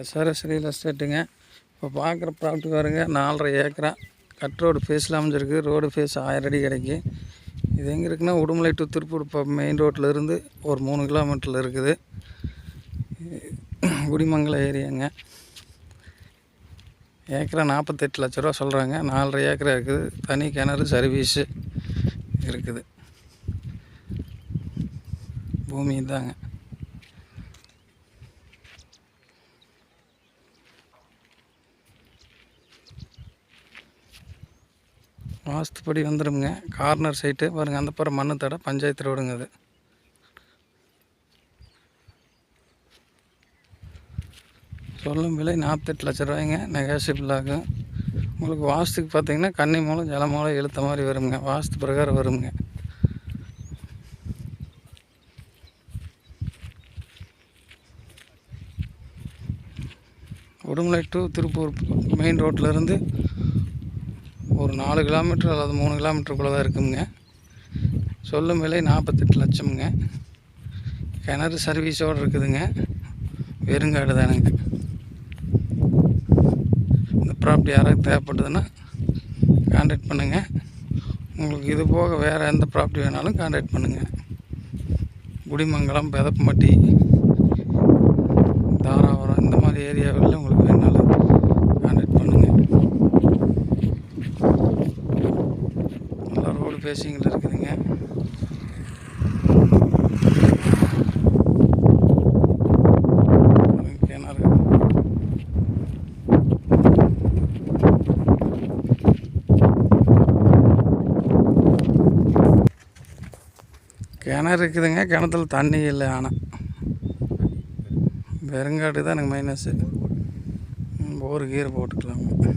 SRS real எஸ்டேட்டுங்க இப்போ பார்க்குற property பாருங்க நாலரை ஏக்கரா. கட் ரோடு ஃபேஸில் அமைஞ்சிருக்கு. ரோடு ஃபேஸ் ஆயிரம் அடி கிடைக்கும் இது எங்கே இருக்குன்னா உடுமலை டு திருப்பூர் இப்போ மெயின் ரோட்டில் இருந்து ஒரு மூணு கிலோமீட்டரில் இருக்குது. குடிமங்கலம் ஏரியாங்க. ஏக்கரா நாற்பத்தெட்டு லட்ச ரூபா சொல்கிறாங்க நாலரை ஏக்கரா இருக்குது. தனி கிணறு சர்வீஸு இருக்குது. பூமி தாங்க வாஸ்துப்படி வந்துடுங்க கார்னர் சைட்டு பாருங்கள் அந்த புறம் மண்ணு தடை பஞ்சாயத்து ரோடுங்க அது. சொல்லும் விலை நாற்பத்தெட்டு லட்ச ரூபாய்ங்க. நெகாசிபிள் ஆகும் உங்களுக்கு வாஸ்துக்கு பார்த்தீங்கன்னா கன்னி மூலம் ஜல மூலம் இழுத்த மாதிரி வருங்க வாஸ்து பிரகாரம் வருங்க உடுமலை டு திருப்பூர் மெயின் ரோட்டிலருந்து ஒரு நாலு கிலோமீட்டர் அல்லது மூணு கிலோமீட்டருக்குள்ளே தான் இருக்குங்க சொல்லும் விலை நாற்பத்தெட்டு லட்சம்ங்க. கிணறு சர்வீஸோடு இருக்குதுங்க. வெறுங்காடு தானுங்க. இந்த ப்ராப்பர்ட்டி யாராவது தேவைப்படுதுன்னா கான்டாக்ட் பண்ணுங்கள் உங்களுக்கு இது போக வேறு எந்த ப்ராப்பர்ட்டி வேணாலும் கான்டாக்ட் பண்ணுங்கள் குடிமங்கலம் பெதப்பமட்டி தாராபுரம் இந்த மாதிரி ஏரியாவில் உங்களுக்கு வேணாலும் கான்டாக்ட் பண்ணுங்கள் நல்லா ரோடு பேசிங்கில் இருக்குதுங்க. கிணறு கிணறு இருக்குதுங்க. கிணத்துல தண்ணி இல்லை ஆனால் வெறுங்காடு தான் எனக்கு மைனஸு. போர் கீர் போட்டுக்கலாங்க.